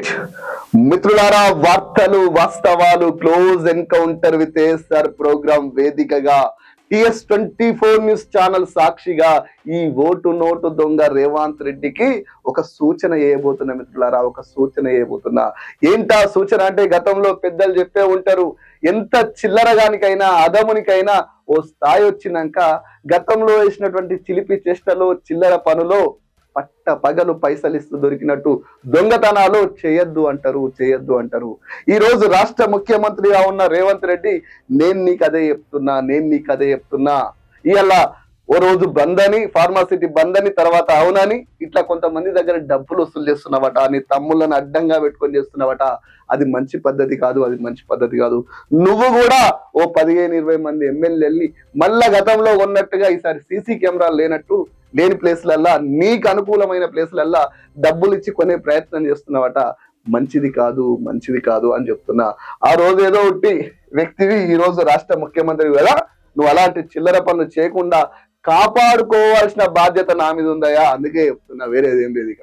Right మిత్రులారా వార్తలు వాస్తవాలు close encounter with ASR program వేదికగా TS twenty four news channel సాక్షిగా ఈ ఓటు నోటు దొంగ రేవంత్ రెడ్డికి ఒక సూచన వేయబోతున్నా మిత్రులారా ఒక సూచన వేయబోతున్నా. ఏంటా సూచన అంటే గతంలో పెద్దలు చెప్పే ఉంటారు ఎంత చిల్లరగానికైనా అదమునికైనా ఓ స్థాయి వచ్చినాక గతంలో వేసినటువంటి చిలిపి చేష్టలో చిల్లర పనులో పట్ట పగలు పైసలు ఇస్తూ దొరికినట్టు దొంగతనాలు చేయొద్దు అంటారు చేయొద్దు అంటారు. ఈరోజు రాష్ట్ర ముఖ్యమంత్రిగా ఉన్న రేవంత్ రెడ్డి నేను నీకు అదే చెప్తున్నా నేను నీకు అదే చెప్తున్నా. ఇవాళ ఓ రోజు బంద్ అని ఫార్మాసిటీ బంద్ అని తర్వాత అవునని ఇట్లా కొంతమంది దగ్గర డబ్బులు వసూలు చేస్తున్నావట నీ తమ్ముళ్ళని అడ్డంగా పెట్టుకొని చేస్తున్నావట. అది మంచి పద్ధతి కాదు అది మంచి పద్ధతి కాదు. నువ్వు కూడా ఓ పదిహేను ఇరవై మంది ఎమ్మెల్యే వెళ్ళి మళ్ళా గతంలో ఉన్నట్టుగా ఈసారి సీసీ కెమెరాలు లేనట్టు లేని ప్లేస్లల్లా నీకు అనుకూలమైన ప్లేస్లల్లా డబ్బులు ఇచ్చి కొనే ప్రయత్నం చేస్తున్నావట. మంచిది కాదు మంచిది కాదు అని చెప్తున్నా. ఆ రోజు ఏదో ఒకటి వ్యక్తివి ఈ రోజు రాష్ట్ర ముఖ్యమంత్రి కదా నువ్వు అలాంటి చిల్లర పనులు చేయకుండా కాపాడుకోవాల్సిన బాధ్యత నా మీద ఉందయా అందుకే చెప్తున్నా వేరేది ఏం లేదు ఇక.